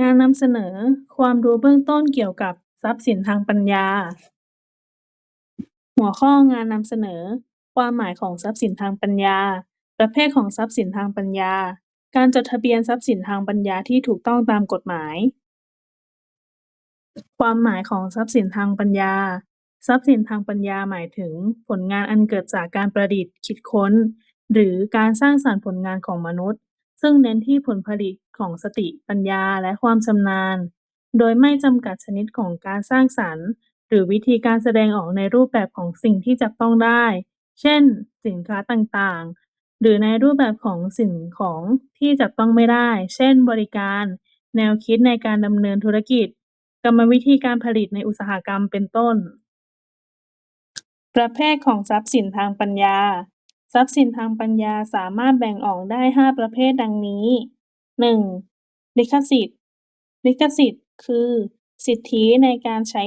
งานนำเสนอความรู้เบื้องต้นเกี่ยวกับทรัพย์สินทางปัญญา หัวข้องานนำเสนอ ความหมายของทรัพย์สินทางปัญญา ประเภทของทรัพย์สินทางปัญญา การจดทะเบียนทรัพย์สินทางปัญญาที่ถูกต้องตามกฎหมาย ความหมายของทรัพย์สินทางปัญญา ทรัพย์สินทางปัญญาหมายถึง ผลงานอันเกิดจากการประดิษฐ์ คิดค้น หรือการสร้างสรรค์ผลงานของมนุษย์ ซึ่งเน้นที่ผลผลิตของสติปัญญาและความชำนาญ โดยไม่จำกัดชนิดของการสร้างสรรค์ หรือวิธีการแสดงออกในรูปแบบของสิ่งที่จับต้องได้ เช่น สินค้าต่างๆ หรือในรูปแบบของสิ่งของที่จับต้องไม่ได้ เช่น บริการ แนวคิดในการดำเนินธุรกิจ กรรมวิธีการผลิตในอุตสาหกรรม เป็นต้น ประเภทของทรัพย์สินทางปัญญา ทรัพย์สินทางปัญญาสามารถแบ่งออกได้ห้าประเภทดังนี้ หนึ่งลิขสิทธิ์ ลิขสิทธิ์ คือ สิทธิในการใช้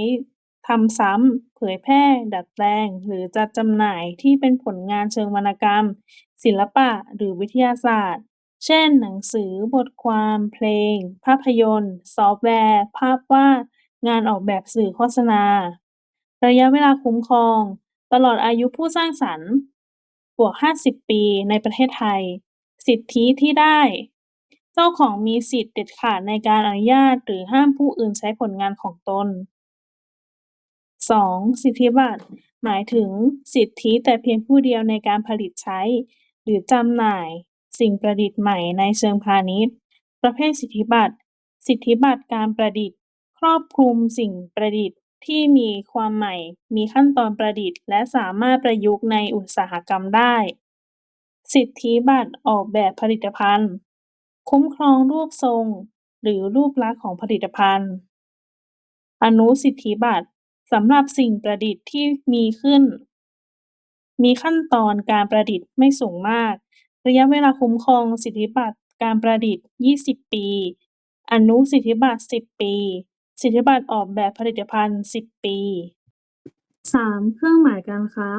ทำซ้ำ เผยแพร่ ดัดแปลง หรือจัดจำหน่ายที่เป็นผลงานเชิงวรรณกรรม ศิลปะ หรือวิทยาศาสตร์ เช่น หนังสือ บทความ เพลง ภาพยนตร์ ซอฟต์แวร์ ภาพวาด งานออกแบบสื่อโฆษณา ระยะเวลาคุ้มครอง ตลอดอายุผู้สร้างสรรค์ บวกห้าสิบปีในประเทศไทย สิทธิที่ได้ เจ้าของมีสิทธิ์เด็ดขาดในการอนุญาตหรือห้ามผู้อื่นใช้ผลงานของตนสองสิทธิบัตร หมายถึงสิทธิแต่เพียงผู้เดียวในการผลิตใช้ หรือจำหน่าย สิ่งประดิษฐ์ใหม่ในเชิงพาณิชย์ ประเภทสิทธิบัตร สิทธิบัตรการประดิษฐ์ ครอบคลุมสิ่งประดิษฐ์ ที่มีความใหม่ มีขั้นตอนประดิษฐ์ และสามารถประยุกต์ในอุตสาหกรรมได้ สิทธิบัตรออกแบบผลิตภัณฑ์ คุ้มครองรูปทรงหรือรูปลักษณ์ของผลิตภัณฑ์ อนุสิทธิบัตร สำหรับสิ่งประดิษฐ์ที่มีขึ้น มีขั้นตอนการประดิษฐ์ไม่สูงมาก ระยะเวลาคุ้มครองสิทธิบัตรการประดิษฐ์ยี่สิบปี อนุสิทธิบัตรสิบปี สิทธิบัตรออกแบบผลิตภัณฑ์สิบปีสามเครื่องหมายการค้า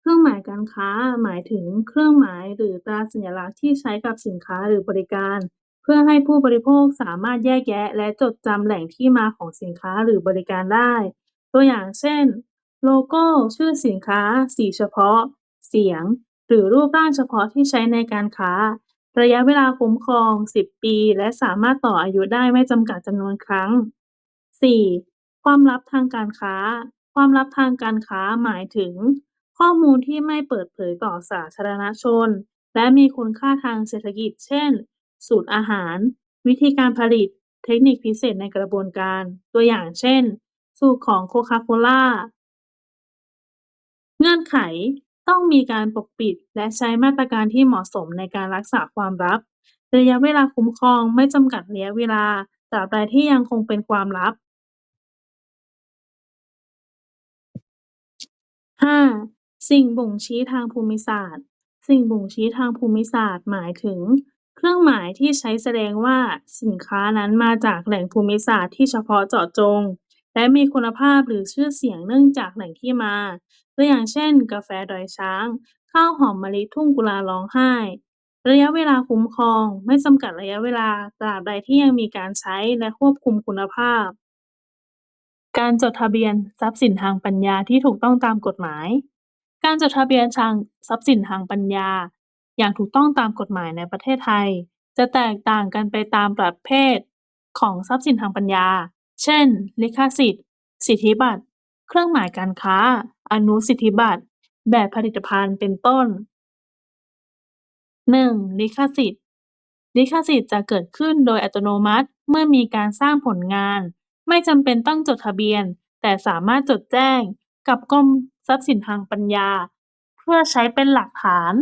เครื่องหมายการค้า หมายถึงเครื่องหมายหรือตราสัญลักษณ์ที่ใช้กับสินค้าหรือบริการ เพื่อให้ผู้บริโภคสามารถแยกแยะ และจดจำแหล่งที่มาของสินค้าหรือบริการได้ ตัวอย่างเช่น โลโก้ ชื่อสินค้า สีเฉพาะ เสียง หรือรูปร่างเฉพาะที่ใช้ในการค้า ระยะเวลาคุ้มครองสิบปี และสามารถต่ออายุได้ไม่จำกัดจำนวนครั้ง สี่ความลับทางการค้า ความลับทางการค้าหมายถึง ข้อมูลที่ไม่เปิดเผยต่อสาธารณชน และมีคุณค่าทางเศรษฐกิจ เช่น สูตรอาหาร วิธีการผลิต เทคนิคพิเศษในกระบวนการ ตัวอย่างเช่น สูตรของโคคาโคล่า เงื่อนไข ต้องมีการปกปิด และใช้มาตรการที่เหมาะสมในการรักษาความลับ ระยะเวลาคุ้มครองไม่จำกัดระยะเวลา ตราบใดที่ยังคงเป็นความลับ ห้า สิ่งบ่งชี้ทางภูมิศาสตร์ สิ่งบ่งชี้ทางภูมิศาสตร์ หมายถึง เครื่องหมายที่ใช้แสดงว่าสินค้านั้นมาจากแหล่งภูมิศาสตร์ที่เฉพาะเจาะจง และมีคุณภาพหรือชื่อเสียงเนื่องจากแหล่งที่มา ตัวอย่างเช่น กาแฟดอยช้าง ข้าวหอมมะลิทุ่งกุลาร้องไห้ ระยะเวลาคุ้มครอง ไม่จำกัดระยะเวลา ตราบใดที่ยังมีการใช้และควบคุมคุณภาพ การจดทะเบียนทรัพย์สินทางปัญญาที่ถูกต้องตามกฎหมาย การจดทะเบียนทางทรัพย์สินทางปัญญา อย่างถูกต้องตามกฎหมายในประเทศไทย จะแตกต่างกันไปตามประเภทของทรัพย์สินทางปัญญา เช่น ลิขสิทธิ์ สิทธิบัตร เครื่องหมายการค้า อนุสิทธิบัตร แบบผลิตภัณฑ์ เป็นต้นหนึ่งลิขสิทธิ์ ลิขสิทธิ์จะเกิดขึ้นโดยอัตโนมัติเมื่อมีการสร้างผลงาน ไม่จำเป็นต้องจดทะเบียน แต่สามารถจดแจ้งกับกรมทรัพย์สินทางปัญญา เพื่อใช้เป็นหลักฐาน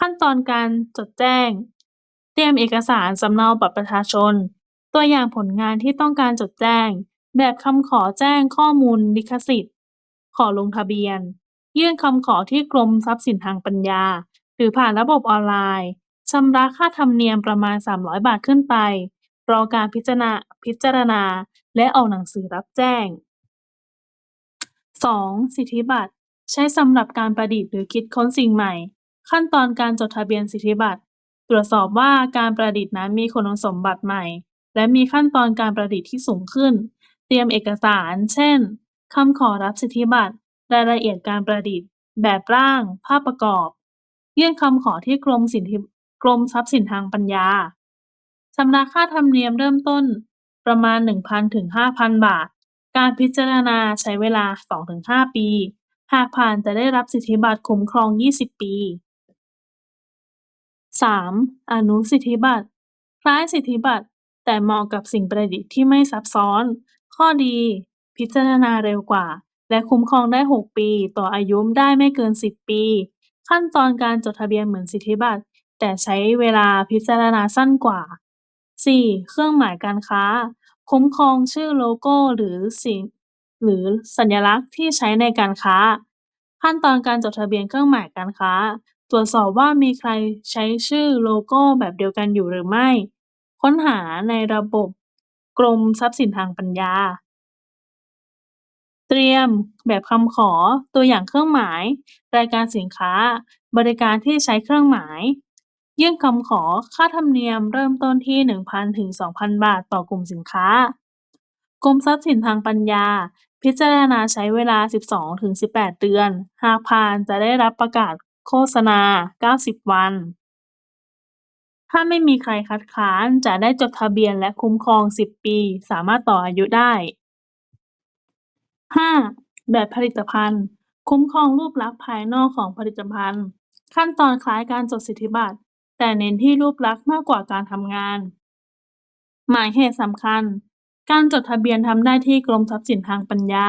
ขั้นตอนการจดแจ้ง เตรียมเอกสารสำเนาบัตรประชาชน ตัวอย่างผลงานที่ต้องการจดแจ้ง แบบคำขอแจ้งข้อมูลลิขสิทธิ์ ขอลงทะเบียน ยื่นคำขอที่กรมทรัพย์สินทางปัญญา หรือผ่านระบบออนไลน์ชำระค่าธรรมเนียมประมาณสามร้อยบาทขึ้นไป รอการพิจารณาพิจารณา และออกหนังสือรับแจ้งสองสิทธิบัตร ใช้สำหรับการประดิษฐ์หรือคิดค้นสิ่งใหม่ ขั้นตอนการจดทะเบียนสิทธิบัตร ตรวจสอบว่าการประดิษฐ์นั้นมีคุณสมบัติใหม่ และมีขั้นตอนการประดิษฐ์ที่สูงขึ้น เตรียมเอกสาร เช่นคำขอรับสิทธิบัตร รายละเอียดการประดิษฐ์ แบบร่าง ภาพประกอบ ยื่นคำขอที่กรมสิทธิกรมทรัพย์สินทางปัญญา ชำระค่าธรรมเนียมเริ่มต้นประมาณ 1,000 ถึง 5,000 บาท การพิจารณาใช้เวลา 2-5 ปี หากผ่านจะได้รับสิทธิบัตรคุ้มครอง 20 ปีสามอนุสิทธิบัตร คล้ายสิทธิบัตร แต่เหมาะกับสิ่งประดิษฐ์ที่ไม่ซับซ้อน ข้อดี พิจารณาเร็วกว่า และคุ้มครองได้ 6 ปี ต่ออายุได้ไม่เกิน 10 ปี ขั้นตอนการจดทะเบียนเหมือนสิทธิบัตร แต่ใช้เวลาพิจารณาสั้นกว่า สี่เครื่องหมายการค้า คุ้มครองชื่อโลโก้หรือสิ่งหรือสัญลักษณ์ที่ใช้ในการค้า ขั้นตอนการจดทะเบียนเครื่องหมายการค้า ตรวจสอบว่ามีใครใช้ชื่อโลโก้แบบเดียวกันอยู่หรือไม่ ค้นหาในระบบกรมทรัพย์สินทางปัญญา เตรียม แบบคำขอ ตัวอย่างเครื่องหมาย รายการสินค้า บริการที่ใช้เครื่องหมาย ยื่นคำขอ ค่าธรรมเนียมเริ่มต้นที่ 1,000 ถึง 2,000 บาท ต่อกลุ่มสินค้า กรมทรัพย์สินทางปัญญา พิจารณาใช้เวลา 12-18 เดือน หากผ่านจะได้รับประกาศโฆษณา 90 วัน ถ้าไม่มีใครคัดค้านจะได้จดทะเบียนและคุ้มครอง 10 ปี สามารถต่ออายุได้ห้าแบบผลิตภัณฑ์ คุ้มครองรูปลักษณ์ภายนอกของผลิตภัณฑ์ ขั้นตอนคล้ายการจดสิทธิบัตร แต่เน้นที่รูปลักษณ์มากกว่าการทำงาน หมายเหตุสำคัญ การจดทะเบียนทำได้ที่กรมทรัพย์สินทางปัญญา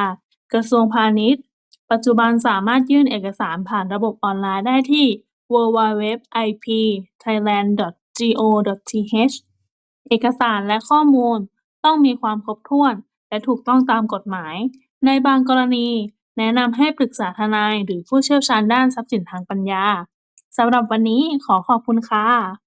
กระทรวงพาณิชย์ ปัจจุบันสามารถยื่นเอกสารผ่านระบบออนไลน์ได้ที่ www.ip.thailand.go.th เอกสารและข้อมูลต้องมีความครบถ้วน และถูกต้องตามกฎหมาย ในบางกรณี แนะนำให้ปรึกษาทนายหรือผู้เชี่ยวชาญด้านทรัพย์สินทางปัญญา สำหรับวันนี้ขอขอบคุณค่ะ